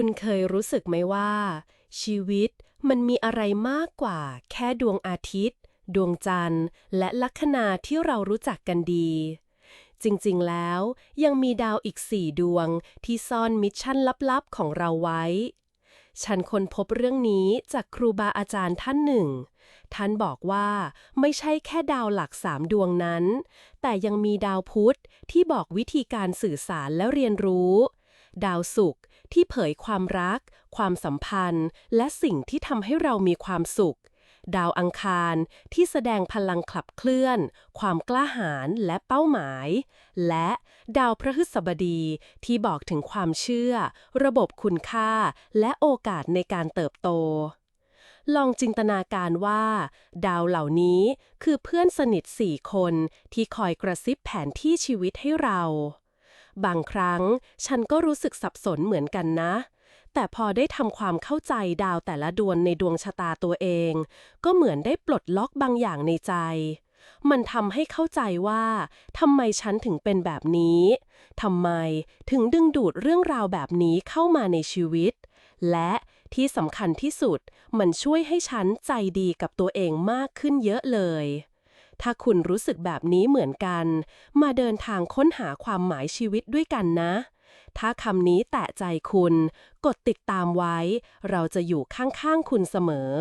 คุณเคยรู้สึกไหมว่า ชีวิตมันมีอะไรมากกว่า แค่ดวงอาทิตย์ ดวงจันทร์ และลัคนาที่เรารู้จักกันดี จริงๆแล้วยังมีดาวอีกสี่ดวงที่ซ่อนมิชชั่นลับๆของเราไว้ ฉันค้นพบเรื่องนี้จากครูบาอาจารย์ท่านหนึ่ง ท่านบอกว่าไม่ใช่แค่ดาวหลักสามดวงนั้น แต่ยังมีดาวพุธที่บอกวิธีการสื่อสารและเรียนรู้ ดาวศุกร์ที่เผยความรัก ความสัมพันธ์ และสิ่งที่ทำให้เรามีความสุข ดาวอังคารที่แสดงพลังขับเคลื่อน ความกล้าหาญและเป้าหมาย และดาวพฤหัสบดีที่บอกถึงความเชื่อ ระบบคุณค่า และโอกาสในการเติบโตลองจินตนาการว่า ดาวเหล่านี้คือเพื่อนสนิทสี่คนที่คอยกระซิบแผนที่ชีวิตให้เรา บางครั้งฉันก็รู้สึกสับสนเหมือนกันนะ แต่พอได้ทำความเข้าใจดาวแต่ละดวงในดวงชะตาตัวเอง ก็เหมือนได้ปลดล็อกบางอย่างในใจ มันทำให้เข้าใจว่าทำไมฉันถึงเป็นแบบนี้ทำไมถึงดึงดูดเรื่องราวแบบนี้เข้ามาในชีวิต และที่สำคัญที่สุด มันช่วยให้ฉันใจดีกับตัวเองมากขึ้นเยอะเลย ถ้าคุณรู้สึกแบบนี้เหมือนกัน มาเดินทางค้นหาความหมายชีวิตด้วยกันนะ ถ้าคำนี้แตะใจคุณ กดติดตามไว้ เราจะอยู่ข้างๆคุณเสมอ